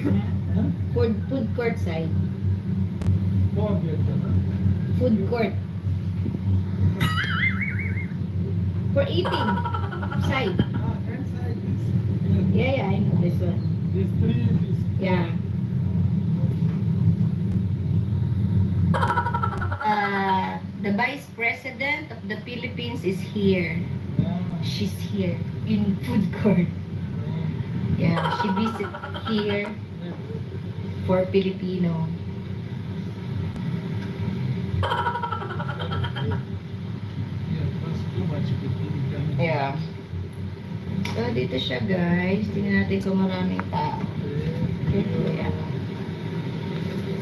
Food, food court side. Food court. For eating. Side. Yeah, yeah, I know this one. This three, this Yeah. Uh, the Vice President of the Philippines is here. She's here in food court. Yeah, she visit here for Filipino. Yeah. So, dito siya guys. Tingnan natin kung maraming tao. Dito, yeah.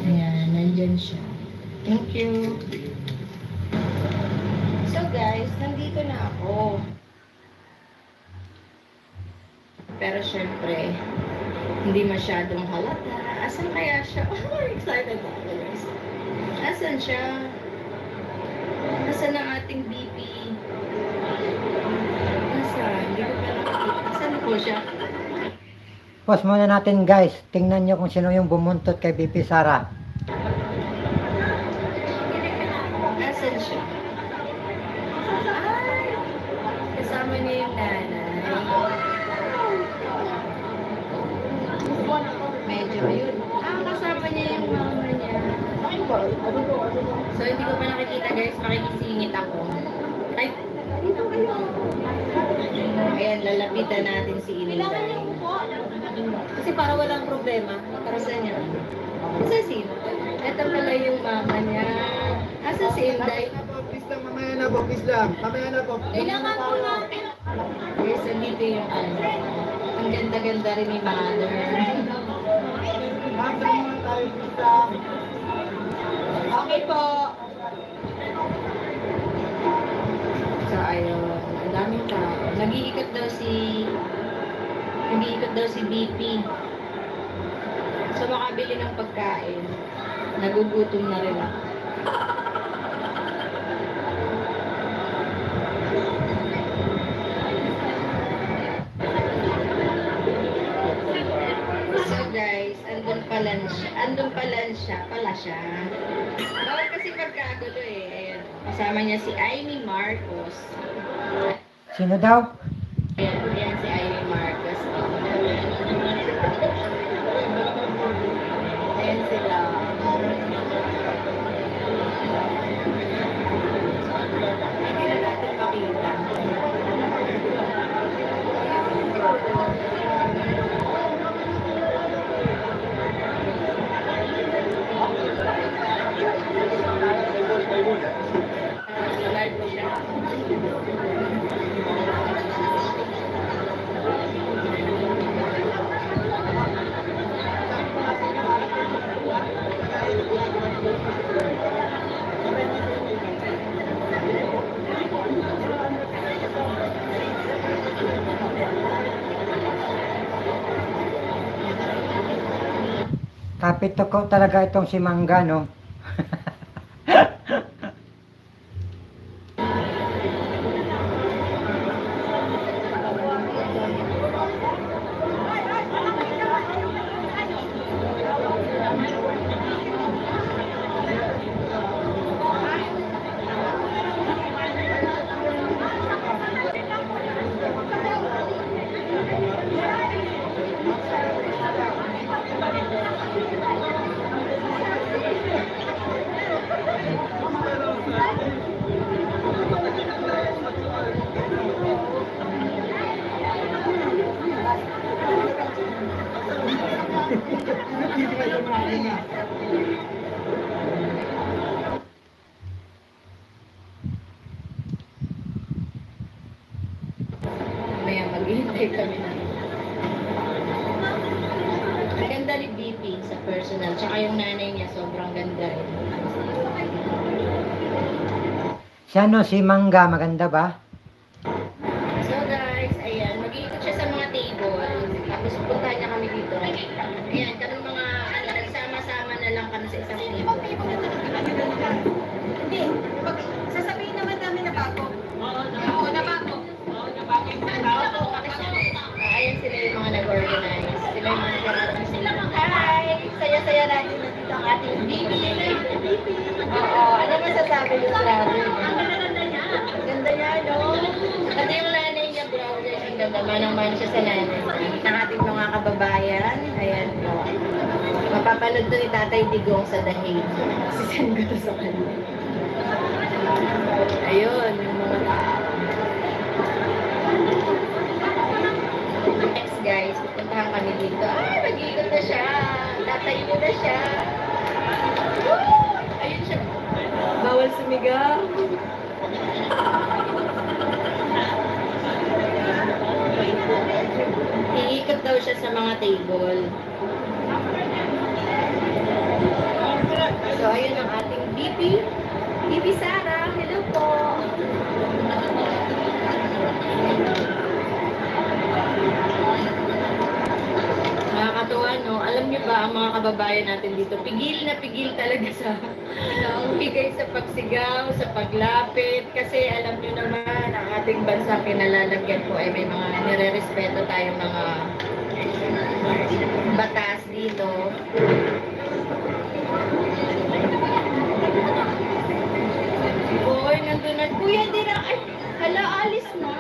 Ayan, nandyan siya. Thank you. So guys, nandito na ako. Pero syempre, hindi masyadong halata. Asan kaya siya? Oh, excited ako. Asan siya? Asan ang ating BP? Asan? Hindi ko pa nakikita. Asan po siya? Pause muna natin guys. Tingnan nyo kung sino yung bumuntot kay BP Sara. Asan siya? Ay! Kasama niya yung nanay. Medyo yun. Ah, kasama niya yung mama niya. So, hindi ko pa nakikita guys. Makikisingit ako. Ay, dito kayo. Ayan, lalapitan natin si Inday. Kasi para walang problema. Para sa niya. Asa si Ito pala yung mama niya. Asa si Inday? Please lang, mamaya na po, please lang. Mamaya na po. Kailangan ko na. Yes, nandito yung ano. Ang ganda-ganda rin ni mother. Muna tayo, lang. Okay po. So, ayun. Ang daming tao. Nag-iikot daw si... Nag-iikot daw si BP. So, makabili ng pagkain. Nagugutom na rin ako. So guys, andun pala. Andun pala siya. Pala siya. Bawal kasi pagkagulo eh. Ayan. Kasama niya si Amy Marcos. Sino daw? Ayan, ayan si Amy Marcos. Ayan sila. Hindi na natin makita. Live mo siya. Kapit ko talaga itong si Mangga, no? Mamaya maghihintay kami na. Ang ganda ni BP sa personal. Tsaka yung nanay niya, sobrang ganda rin. Si ano, si Mangga, maganda ba? Masasabi Grabe, grabe. Ganda niya, no? Pati yung nanay niya, bro, guys, ang ganda. Manang-man siya sa nanay niya. Ng ating mga kababayan. Ayan po. Mapapanood to ni Tatay Digong sa The Hague. Sisend ko sa kanya. Ayun, yung mga. Next guys, pupuntahan kami dito. Ah, nag-iikot na siya. Tatayo na siya. Woo! Bawal sumigaw. Iikot daw siya sa mga table. So, ayun ang ating BP. BP Sara, hello po. Nakakatuwa, no? Alam niyo ba, ang mga kababayan natin dito, pigil na pigil talaga sa bigay sa pagsigaw, sa paglapit. Kasi alam niyo naman, ang ating bansa kinalalagyan po ay may mga nire-respeto tayong mga batas dito. Boy, nandun na. Kuya, hindi na. Ay, hala, alis na.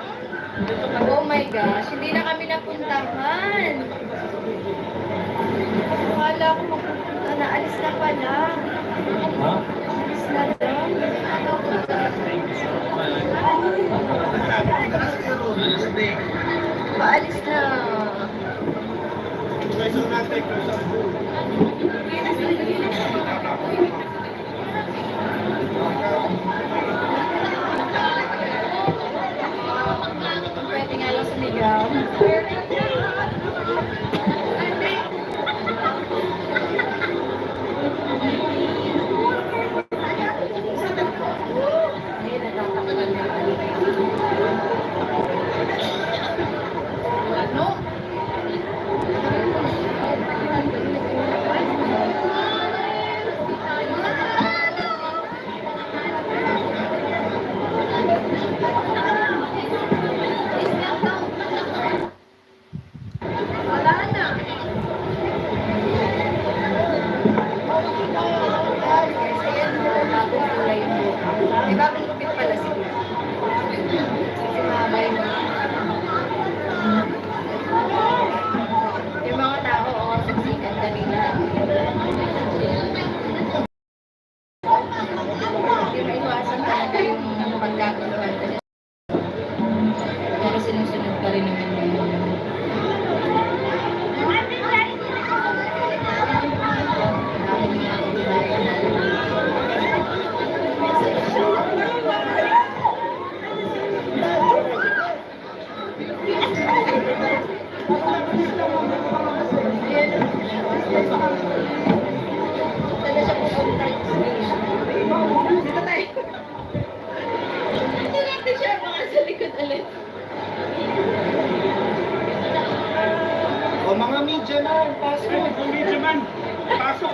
Oh my gosh, hindi na kami napuntahan. Akala ko mapupunta na. Alis na pala. Ha? Alis na lang. Paalis na. Pwede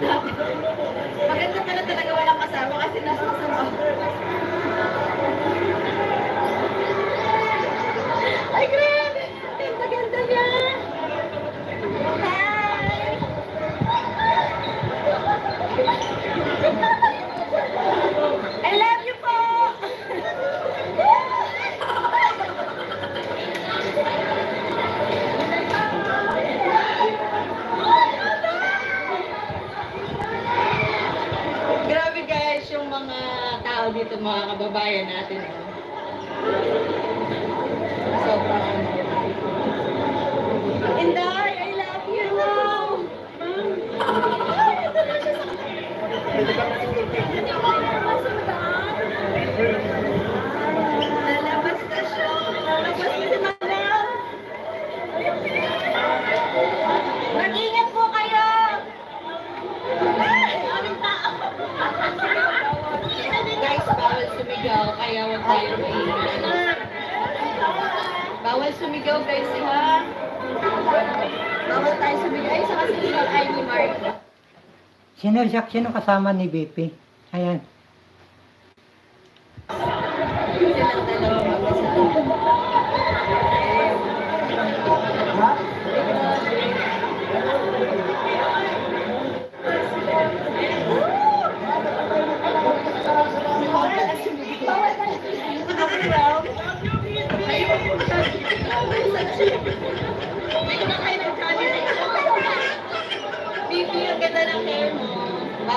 Yeah. kababayan natin Jack, sino kasama ni BP? Ayan. Thank you.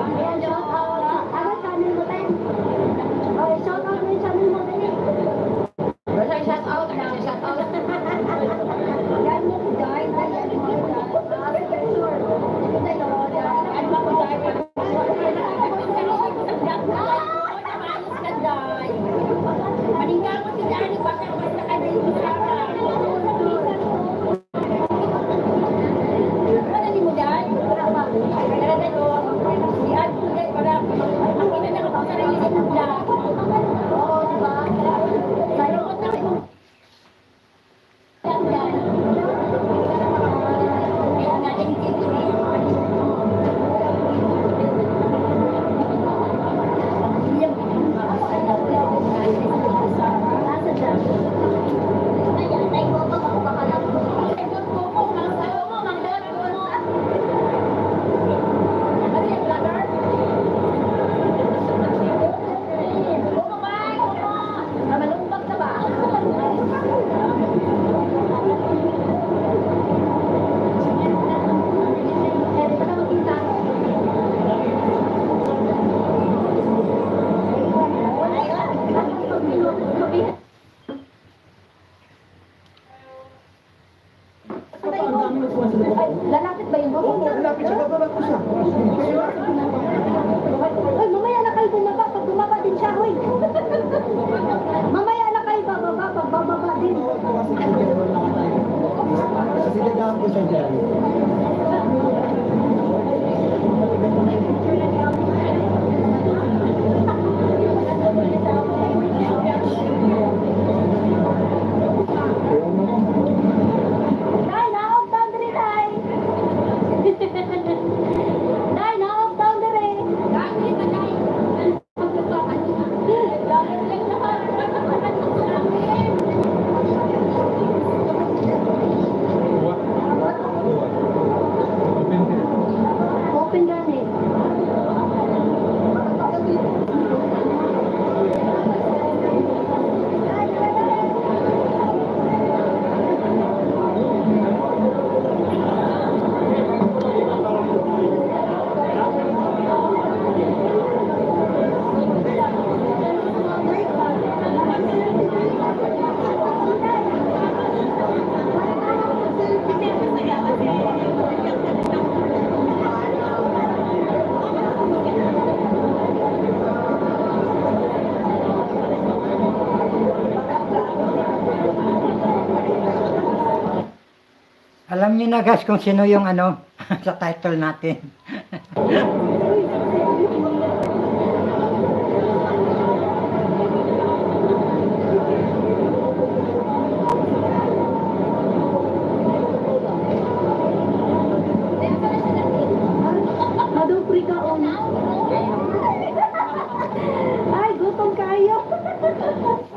Iya. nyo na guys kung sino yung ano sa title natin. Ay, gutom kayo.